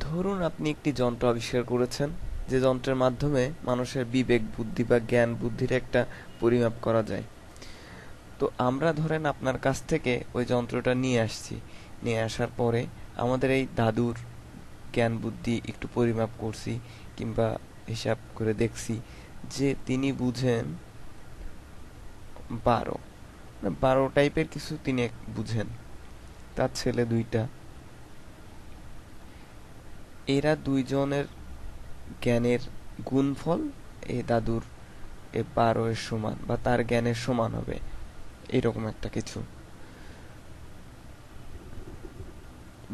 ধরুন আপনি একটি যন্ত্র আবিষ্কার করেছেন, যে যন্ত্রের মাধ্যমে মানুষের বিবেক, বুদ্ধি বা জ্ঞান, বুদ্ধির একটা পরিমাপ করা যায়। তো আমরা ধরেন আপনার কাছ থেকে ওই যন্ত্রটা নিয়ে আসছি। নিয়ে আসার পরে আমাদের এই দাদুর জ্ঞান, বুদ্ধি একটু পরিমাপ করছি কিংবা হিসাব করে দেখছি যে তিনি বুঝেন বারো। বারো টাইপের কিছু তিনি বুঝেন। তার ছেলে দুইটা। এরা দুইজনের জ্ঞানের গুণফল এই দাদুর, এ বারো এর সমান, বা তার জ্ঞানের সমান হবে, এরকম একটা কিছু।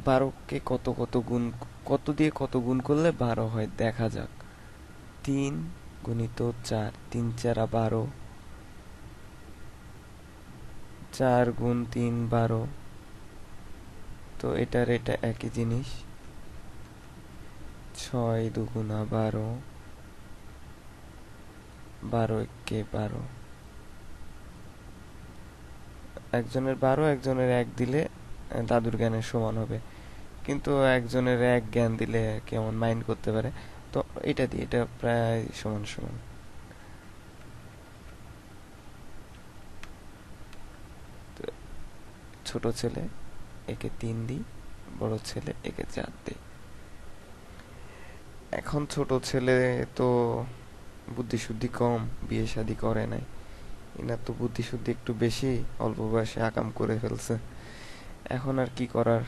বারোকে কত কত গুণ, কত দিয়ে কত গুণ করলে বারো হয়, দেখা যাক। তিন গুণিত চার, তিন চারা বারো। চার গুণ তিন বারো। তো এটার এটা একই জিনিস। ছয় দুগুণা বারো বারো একে বারো। একজনের বারো, একজনের এক দিলে দাদুর জ্ঞানের সমান হবে। কিন্তু একজনের এক জ্ঞান দিলে কেমন মাইন্ড করতে পারে? তো এটা দিয়ে, এটা প্রায় সমান সমান। ছোট ছেলে, একে তিন দিই, বড় ছেলে, একে চার দিই। এখন ছোট ছেলে তো বুদ্ধি শুদ্ধি কম, বিয়ে শাদি করে নাই। এনার তো বুদ্ধি শুদ্ধি একটু বেশি, অল্প বয়সে আকাম করে ফেলছে। এখন আর কি করার?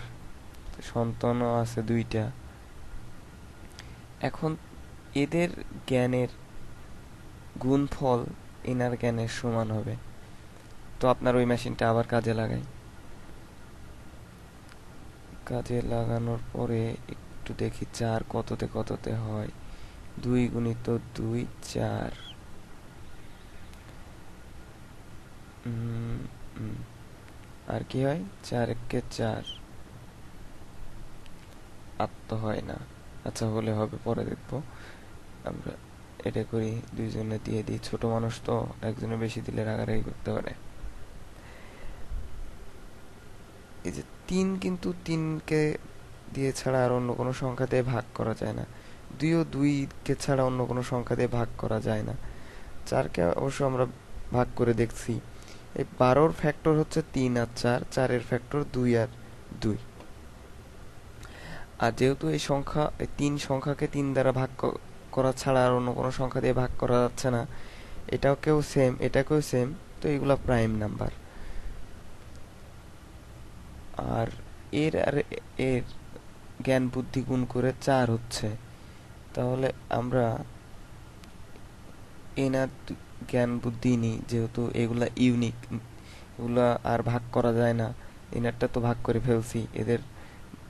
সন্তানও আছে দুইটা। এখন এদের জ্ঞানের গুণফল এনার জ্ঞানের সমান হবে। তো আপনার ওই মেশিনটা আবার কাজে লাগাই। কাজে লাগানোর পরে একটু দেখি, চার কততে কততে হয়? দুই গুণিত দুই, চার। আর কি হয়? চার একে চার। তো হয় না। আচ্ছা হলে হবে, পরে দেখব। আমরা এটা করি, দুইজনে দিয়ে দিই। ছোট মানুষ তো একজনে বেশি দিলে রাগারাগি করতে পারে। এই যে তিন কিন্তু তিনকে দিয়ে ছাড়া আর অন্য কোনো সংখ্যা দিয়ে ভাগ করা যায় না। দুইও দুইকে ছাড়া অন্য কোনো সংখ্যা দিয়ে ভাগ করা যায় না। চারকে অবশ্য আমরা ভাগ করে দেখছি। এই বারোর ফ্যাক্টর হচ্ছে তিন আর চার, চারের ফ্যাক্টর দুই আর দুই। আর যেহেতু এই সংখ্যা তিন সংখ্যাকে তিন দ্বারা ভাগ করা ছাড়া আর অন্য কোনো সংখ্যা দিয়ে ভাগ করা যাচ্ছে না, এটাকেও সেম এটাকেও সেম তো এগুলা প্রাইম নাম্বার আর এর আর এর জ্ঞান বুদ্ধি গুণ করে চার হচ্ছে। তাহলে আমরা এনার জ্ঞান বুদ্ধি নিই, যেহেতু এগুলা ইউনিক এগুলা আর ভাগ করা যায় না। এনারটা তো ভাগ করে ফেলছি, এদের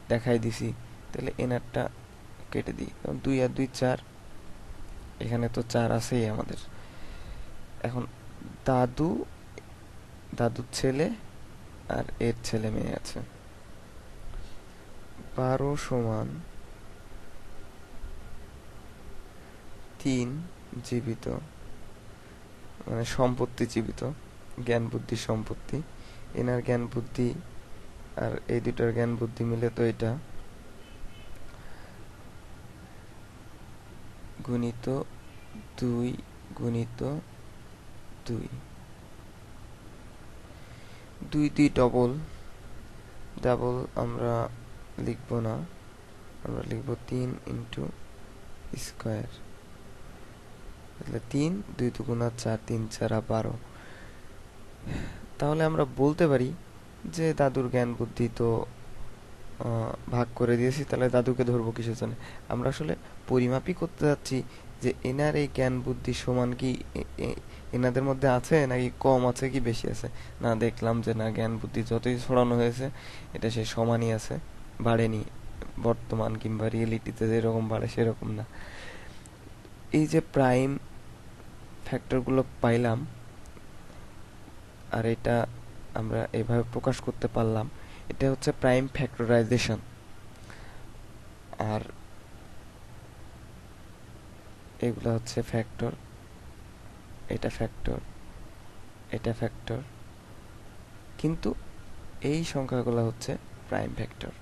দেখাই দিছি। তাহলে এনারটা কেটে দিই। কারণ দুই আর দুই চার, এখানে তো চার আছেই আমাদের। এখন দাদু, দাদুর ছেলে আর এর ছেলে মেয়ে আছে। বারো সমান তিন জীবিত মানে সম্পত্তি জীবিত, জ্ঞান, বুদ্ধি, সম্পত্তি। এনার জ্ঞান, বুদ্ধি আর এই দুটার জ্ঞান, বুদ্ধি মিলে তো এটা। গুণিত দুই গুণিত দুই। দুই দুই ডবল ডাবল আমরা লিখব না। আমরা লিখব তিন ইন্টু স্কোয়ার তাহলে তিন, দুই দুগুণা চার, তিন চারা বারো। তাহলে আমরা বলতে পারি যে দাদুর জ্ঞান বুদ্ধি তো ভাগ করে দিয়েছি, তাহলে দাদুকে ধরবো কিসের জন্য? আমরা আসলে পরিমাপই করতে যাচ্ছি যে এনার এই জ্ঞান বুদ্ধি সমান কি এনাদের মধ্যে আছে নাকি কম আছে কি বেশি আছে? না, দেখলাম যে না, জ্ঞান বুদ্ধি যতই ছড়ানো হয়েছে, এটা সে সমানই আছে। বাড়েনি, বর্তমান কিংবা রিয়েলিটিতে যেরকম বাড়ে সেরকম না। এই যে প্রাইম ফ্যাক্টরগুলো পাইলাম, আর এটা আমরা এভাবে প্রকাশ করতে পারলাম, এটা হচ্ছে প্রাইম ফ্যাক্টরাইজেশন আর এগুলো হচ্ছে ফ্যাক্টর এটা ফ্যাক্টর এটা ফ্যাক্টর কিন্তু এই সংখ্যাগুলো হচ্ছে প্রাইম ফ্যাক্টর